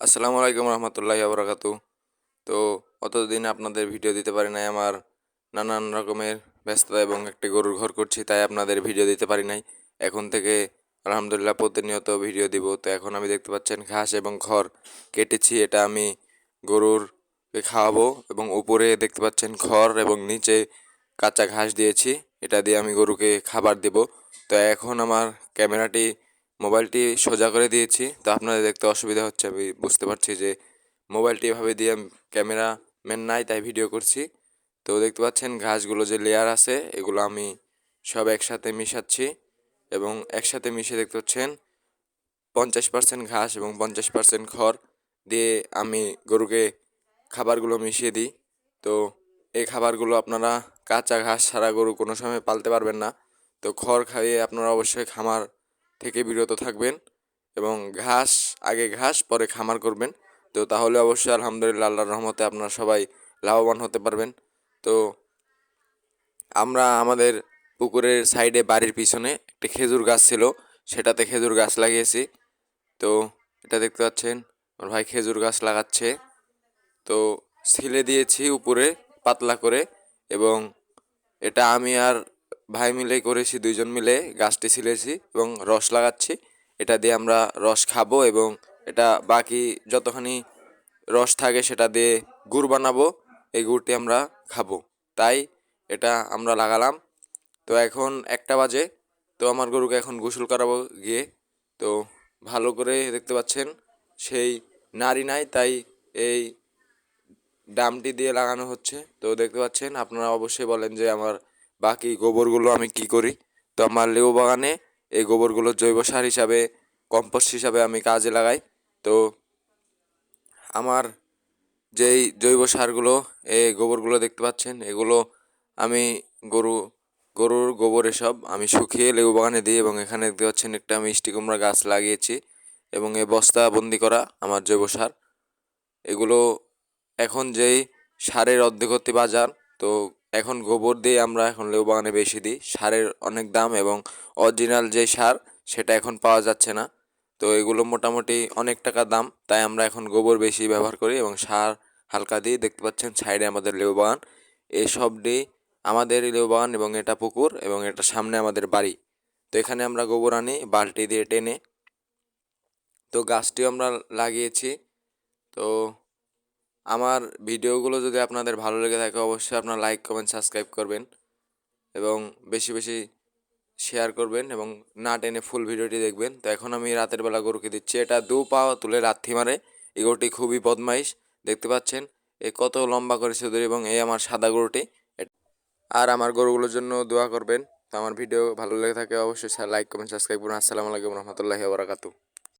আসসালামু আলাইকুম রহমতুল্লাহি আবরাকাতু তো, অতদিন আপনাদের ভিডিও দিতে পারি নাই, আমার নানান রকমের ব্যস্ততা এবং একটি গরুর ঘর করছি, তাই আপনাদের ভিডিও দিতে পারি নাই। এখন থেকে আলহামদুলিল্লাহ প্রতিনিয়ত ভিডিও দিব। তো, এখন আমি দেখতে পাচ্ছেন ঘাস এবং খড় কেটেছি, এটা আমি গরুর খাওয়াবো এবং উপরে দেখতে পাচ্ছেন খড় এবং নিচে কাঁচা ঘাস দিয়েছি, এটা দিয়ে আমি গরুকে খাবার দেব। তো, এখন আমার ক্যামেরাটি মোবাইলটি সোজা করে দিয়েছি, তো আপনাদের দেখতে অসুবিধা হচ্ছে, আমি বুঝতে পারছি যে মোবাইলটি এভাবে দিয়ে ক্যামেরা ম্যান নাই, তাই ভিডিও করছি। তো দেখতে পাচ্ছেন, ঘাসগুলো যে লেয়ার আছে, এগুলো আমি সব একসাথে মিশাচ্ছি এবং একসাথে মিশে দেখতে পাচ্ছেন, পঞ্চাশ পার্সেন্ট ঘাস এবং পঞ্চাশ পার্সেন্ট খড় দিয়ে আমি গরুকে খাবারগুলো মিশিয়ে দিই। তো এই খাবারগুলো আপনারা কাঁচা ঘাস ছাড়া গরু কোনো সময় পালতে পারবেন না। তো খড় খাইয়ে আপনারা অবশ্যই খামার থেকে বিরত থাকবেন এবং ঘাস, আগে ঘাস, পরে খামার করবেন। তো তাহলে অবশ্যই আলহামদুলিল্লাহ আল্লাহর রহমতে আপনারা সবাই লাভবান হতে পারবেন। তো আমরা আমাদের পুকুরের সাইডে বাড়ির পিছনে একটি খেজুর গাছ ছিল, সেটাতে খেজুর গাছ লাগিয়েছি। তো এটা দেখতে পাচ্ছেন, আমার ভাই খেজুর গাছ লাগাচ্ছে। তো ছিলে দিয়েছি উপরে পাতলা করে এবং এটা আমি আর ভাই মিলে করেছি, দুইজন মিলে গাছটি ছিলেছি এবং রস লাগাচ্ছি। এটা দিয়ে আমরা রস খাব এবং এটা বাকি যতখানি রস থাকে সেটা দিয়ে গুড় বানাবো, এই গুড়টি আমরা খাব। তাই এটা আমরা লাগালাম। তো এখন একটা বাজে, তো আমার গরুকে এখন গোসল করাবো গিয়ে। তো ভালো করে দেখতে পাচ্ছেন, সেই নারী নাই, তাই এই ডামটি দিয়ে লাগানো হচ্ছে। তো দেখতে পাচ্ছেন, আপনারা অবশ্যই বলেন যে আমার বাকি গোবরগুলো আমি কি করি? তো আমার লেবু বাগানে এই গোবরগুলো জৈব সার হিসাবে, কম্পোস্ট হিসাবে আমি কাজে লাগাই। তো আমার যেই জৈব সারগুলো, এই গোবরগুলো দেখতে পাচ্ছেন, এগুলো আমি গরু, গরুর গোবর এসব আমি শুকিয়ে লেবু বাগানে দিই এবং এখানে দেখতে পাচ্ছেন একটা মিষ্টি কুমড়া গাছ লাগিয়েছি এবং এ বস্তা বন্দি করা আমার জৈব সার। এগুলো এখন যেই সারের অর্ধেকতি বাজার, তো এখন গোবর দিয়ে আমরা এখন লেবু বাগানে বেশি দিই। সারের অনেক দাম এবং অরিজিনাল যে সার, সেটা এখন পাওয়া যাচ্ছে না। তো এগুলো মোটামুটি অনেক টাকা দাম, তাই আমরা এখন গোবর বেশি ব্যবহার করি এবং সার হালকা দিয়ে দেখতে পাচ্ছেন সাইডে আমাদের লেবু বাগান। এসব দিয়ে আমাদের লেবু বাগান এবং এটা পুকুর এবং এটা সামনে আমাদের বাড়ি। তো এখানে আমরা গোবর আনি, বালতি দিয়ে টেনে। তো গাছটিও আমরা লাগিয়েছি। তো আমার ভিডিওগুলো যদি আপনাদের ভালো লেগে থাকে, অবশ্যই আপনার লাইক কমেন্ট সাবস্ক্রাইব করবেন এবং বেশি বেশি শেয়ার করবেন এবং না টেনে ফুল ভিডিওটি দেখবেন। তো এখন আমি রাতের বেলা গরুকে দিচ্ছি। এটা দু পা তুলে লাথি মারে। এই গরুটি খুবই বদমাইশ, দেখতে পাচ্ছেন? এ কত লম্বা করে সুদূর এবং এই আমার সাদা গরুটি। আর আমার গরুগুলোর জন্য দোয়া করবেন। তো আমার ভিডিও ভালো লেগে থাকে, অবশ্যই লাইক কমেন্ট সাবস্ক্রাইব করুন। আসসালামু আলাইকুম রহমতুল্লাহি বারাকাতু